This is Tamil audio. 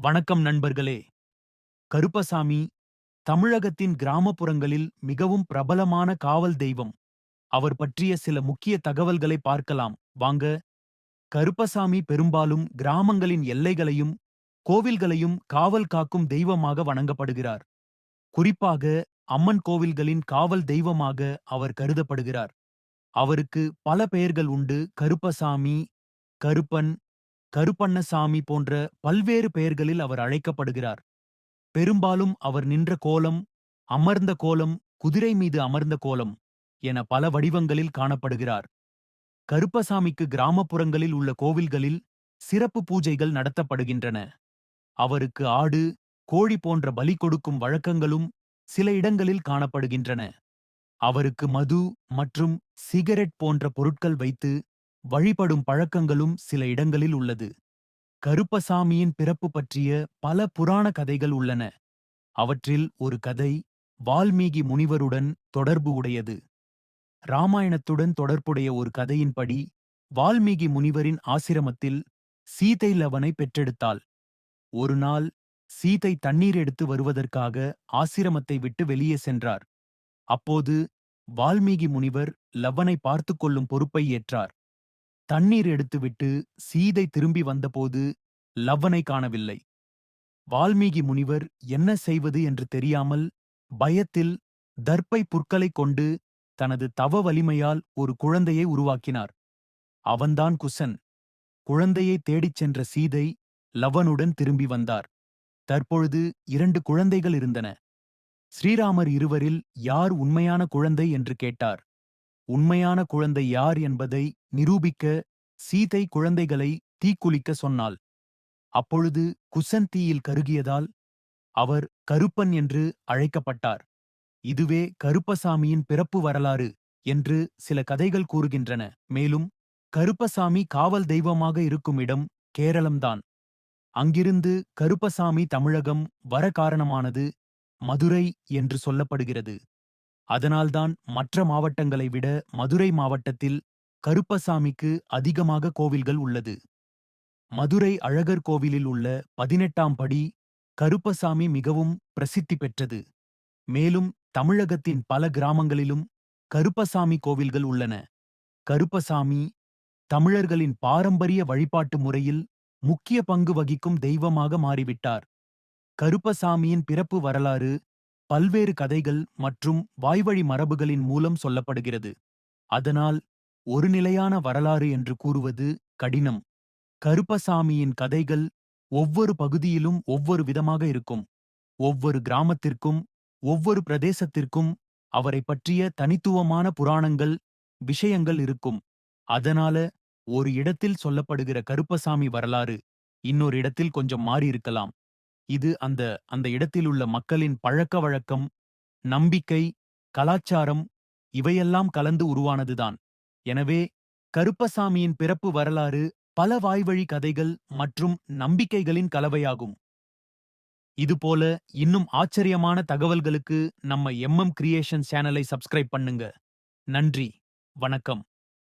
வணக்கம் நண்பர்களே. கருப்பசாமி தமிழகத்தின் கிராமப்புறங்களில் மிகவும் பிரபலமான காவல் தெய்வம். அவர் பற்றிய சில முக்கிய தகவல்களை பார்க்கலாம். வாங்க. கருப்பசாமி பெரும்பாலும் கிராமங்களின் எல்லைகளையும் கோவில்களையும் காவல் காக்கும் தெய்வமாக வணங்கப்படுகிறார். குறிப்பாக அம்மன் கோவில்களின் காவல் தெய்வமாக அவர் கருதப்படுகிறார். அவருக்கு பல பெயர்கள் உண்டு. கருப்பசாமி கருப்பன் கருப்பண்ணசாமி போன்ற பல்வேறு பெயர்களில் அவர் அழைக்கப்படுகிறார். பெரும்பாலும் அவர் நின்ற கோலம் அமர்ந்த கோலம் குதிரை மீது அமர்ந்த கோலம் என பல வடிவங்களில் காணப்படுகிறார். கருப்பசாமிக்கு கிராமப்புறங்களில் உள்ள கோவில்களில் சிறப்பு பூஜைகள் நடத்தப்படுகின்றன. அவருக்கு ஆடு கோழி போன்ற பலி கொடுக்கும் வழக்கங்களும் சில இடங்களில் காணப்படுகின்றன. அவருக்கு மது மற்றும் சிகரெட் போன்ற பொருட்கள் வைத்து வழிபடும் பழக்கங்களும் சில இடங்களில் உள்ளது. கருப்பசாமியின் பிறப்பு பற்றிய பல புராண கதைகள் உள்ளன. அவற்றில் ஒரு கதை வால்மீகி முனிவருடன் தொடர்பு உடையது. ராமாயணத்துடன் தொடர்புடைய ஒரு கதையின்படி வால்மீகி முனிவரின் ஆசிரமத்தில் சீதை லவனை பெற்றெடுத்தாள். ஒரு நாள் சீதை தண்ணீர் எடுத்து வருவதற்காக ஆசிரமத்தை விட்டு வெளியே சென்றார். அப்போது வால்மீகி முனிவர் லவனை பார்த்துக் கொள்ளும் பொறுப்பை ஏற்றார். தண்ணீர் எடுத்துவிட்டு சீதை திரும்பி வந்தபோது லவ்வனை காணவில்லை. வால்மீகி முனிவர் என்ன செய்வது என்று தெரியாமல் பயத்தில் தர்ப்பை புற்களைக் கொண்டு தனது தவ வலிமையால் ஒரு குழந்தையை உருவாக்கினார். அவன்தான் குசன். குழந்தையை தேடிச் சென்ற சீதை லவனுடன் திரும்பி வந்தார். தற்பொழுது இரண்டு குழந்தைகள் இருந்தன. ஸ்ரீராமர் இருவரில் யார் உண்மையான குழந்தை என்று கேட்டார். உண்மையான குழந்தை யார் என்பதை நிரூபிக்க சீதை குழந்தைகளை தீக்குளிக்க சொன்னாள். அப்பொழுது குசந்தீயில் கருகியதால் அவர் கருப்பன் என்று அழைக்கப்பட்டார். இதுவே கருப்பசாமியின் பிறப்பு வரலாறு என்று சில கதைகள் கூறுகின்றன. மேலும் கருப்பசாமி காவல் தெய்வமாக இருக்கும் இடம் கேரளம்தான். அங்கிருந்து கருப்பசாமி தமிழகம் வர காரணமானது மதுரை என்று சொல்லப்படுகிறது. அதனால்தான் மற்ற மாவட்டங்களை விட மதுரை மாவட்டத்தில் கருப்பசாமிக்கு அதிகமாக கோவில்கள் உள்ளது. மதுரை அழகர் கோவிலில் உள்ள பதினெட்டாம் படி கருப்பசாமி மிகவும் பிரசித்தி பெற்றது. மேலும் தமிழகத்தின் பல கிராமங்களிலும் கருப்பசாமி கோவில்கள் உள்ளன. கருப்பசாமி தமிழர்களின் பாரம்பரிய வழிபாட்டு முறையில் முக்கிய பங்கு வகிக்கும் தெய்வமாக மாறிவிட்டார். கருப்பசாமியின் பிறப்பு வரலாறு பல்வேறு கதைகள் மற்றும் வாய்வழி மரபுகளின் மூலம் சொல்லப்படுகிறது. அதனால் ஒரு நிலையான வரலாறு என்று கூறுவது கடினம். கருப்பசாமியின் கதைகள் ஒவ்வொரு பகுதியிலும் ஒவ்வொரு விதமாக இருக்கும். ஒவ்வொரு கிராமத்திற்கும் ஒவ்வொரு பிரதேசத்திற்கும் அவரை பற்றிய தனித்துவமான புராணங்கள் விஷயங்கள் இருக்கும். அதனால ஒரு இடத்தில் சொல்லப்படுகிற கருப்பசாமி வரலாறு இன்னொரு இடத்தில் கொஞ்சம் மாறியிருக்கலாம். இது அந்த அந்த இடத்திலுள்ள மக்களின் பழக்க வழக்கம் நம்பிக்கை கலாச்சாரம் இவையெல்லாம் கலந்து உருவானதுதான். எனவே கருப்பசாமியின் பிறப்பு வரலாறு பல வாய்வழி கதைகள் மற்றும் நம்பிக்கைகளின் கலவையாகும். இதுபோல இன்னும் ஆச்சரியமான தகவல்களுக்கு நம்ம எம்எம் கிரியேஷன் சேனலை சப்ஸ்கிரைப் பண்ணுங்க. நன்றி வணக்கம்.